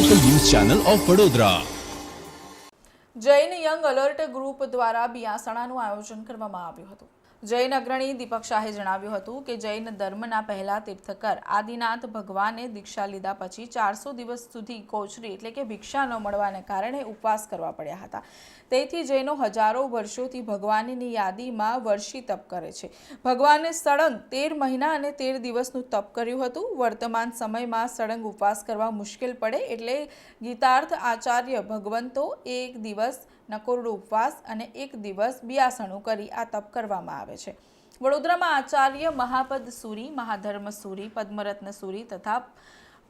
Channel of Vadodara Jain young alert group દ્વારા બિયાસણાનું આયોજન કરવામાં આવ્યું હતું. જૈન અગ્રણી દીપક શાહે જણાવ્યું હતું કે જૈન ધર્મના પહેલા તીર્થકર આદિનાથ ભગવાને દીક્ષા લીધા પછી ચારસો દિવસ સુધી કોચરી એટલે કે ભિક્ષા ન મળવાને કારણે ઉપવાસ કરવા પડ્યા હતા. તેથી જૈનો હજારો વર્ષોથી ભગવાનની યાદીમાં વર્ષી તપ કરે છે. ભગવાને સળંગ તેર મહિના અને તેર દિવસનું તપ કર્યું હતું. વર્તમાન સમયમાં સળંગ ઉપવાસ કરવા મુશ્કેલ પડે એટલે ગીતાર્થ આચાર્ય ભગવંતો એક દિવસ નકોરડો ઉપવાસ અને એક દિવસ બિયાસણું કરી આ તપ કરવામાં આવે છે. વડોદરામાં આચાર્ય મહાપદ સુરી, મહાધર્મ સુરી, પદ્મરત્ન સુરી તથા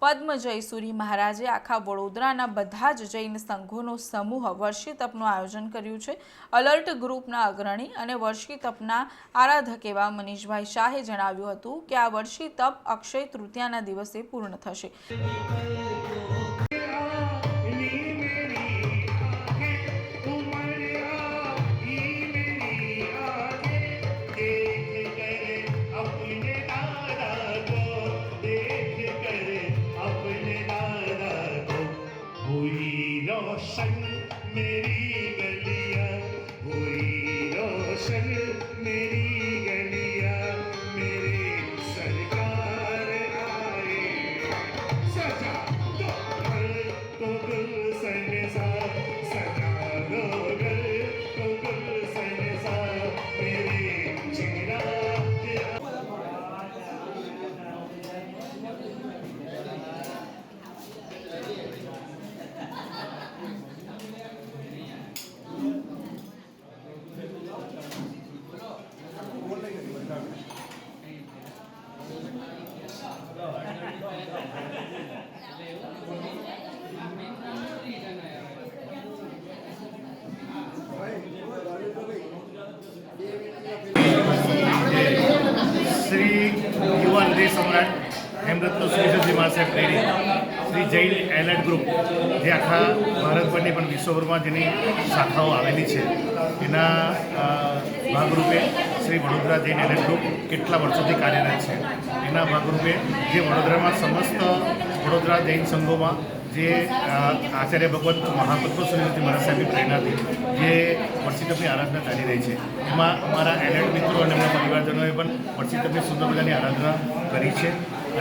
પદ્મજય સુરી મહારાજે આખા વડોદરાના બધા જ જૈન સંઘોનો સમૂહ વર્ષી તપનું આયોજન કર્યું છે. અલર્ટ ગ્રુપના અગ્રણી અને વર્ષી તપના આરાધક એવા મનીષભાઈ શાહે જણાવ્યું હતું કે આ વર્ષી તપ અક્ષય તૃતીયાના દિવસે પૂર્ણ થશે. मेरी गलियां શ્રી યુવા હૃદય સમ્રાટ Hemratna Sureshji મહાસાહેબ training Shri Jain alert group, જે આખા ભારતભરની પણ વિશ્વભરમાં જેની શાખાઓ આવેલી છે, એના ભાગરૂપે શ્રી વડોદરા જૈન એલર્ટ ગ્રુપ કેટલા વર્ષોથી કાર્યરત છે. એના ભાગરૂપે જે વડોદરામાં સમસ્ત વડોદરા જૈન સંઘોમાં જે આચાર્ય ભગવત મહાપદ્મ સુરેશજી મહારાજ સાહેબની પ્રેરણાથી જે વર્ષીતપની આરાધના ચાલી રહી છે. એમાં અમારા એલર્ટ મિત્રો અને એમના પરિવારજનોએ પણ વર્ષીતપની સુંદર મજાની આરાધના કરી છે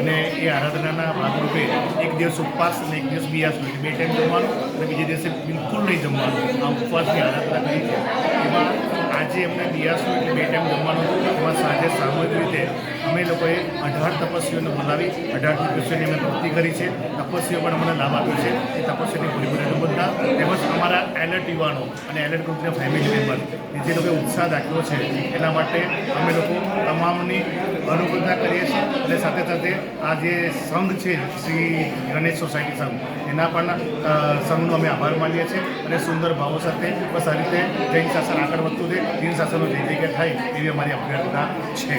અને એ આરાધનાના ભાગરૂપે એક દિવસ ઉપવાસ અને એક દિવસ બિયાસ હોય બે ટાઈમ જમવાનું અને બીજે દિવસે બિલકુલ નહીં જમવાનું. આ ઉપવાસની આરાધના કરી છે. એમાં આજે એમને બિયાસનું એટલે બે ટાઈમ જમવાનું. એમાં સાંજે સામૂહિક રીતે અમે લોકોએ અઢાર તપસ્વીઓને બોલાવી અઢાર તપસ્વીઓની અમે ભક્તિ કરી છે. તપસ્વીઓ પણ અમને લાભ આપ્યો છે. એ તપસ્વીની પૂરેપૂરી અનુબંધતા તેમજ અમારા એલર્ટ યુવાનો અને એલર્ટ ગ્રુપના ફેમિલી મેમ્બર જે લોકોએ ઉત્સાહ દાખવ્યો છે, એના માટે અમે લોકો તમામની અનુબંધતા કરીએ છીએ અને સાથે સાથે આ જે સંઘ છે શ્રી ગણેશ સોસાયટી સંઘ, એના પણ સંઘનો અમે આભાર માનીએ છીએ અને સુંદર ભાવો સાથે બસ આ રીતે જૈન શાસન આગળ વધતું રહે, જૈન શાસનનો જય જયકાર થાય એવી અમારી અભ્યર્થના છે.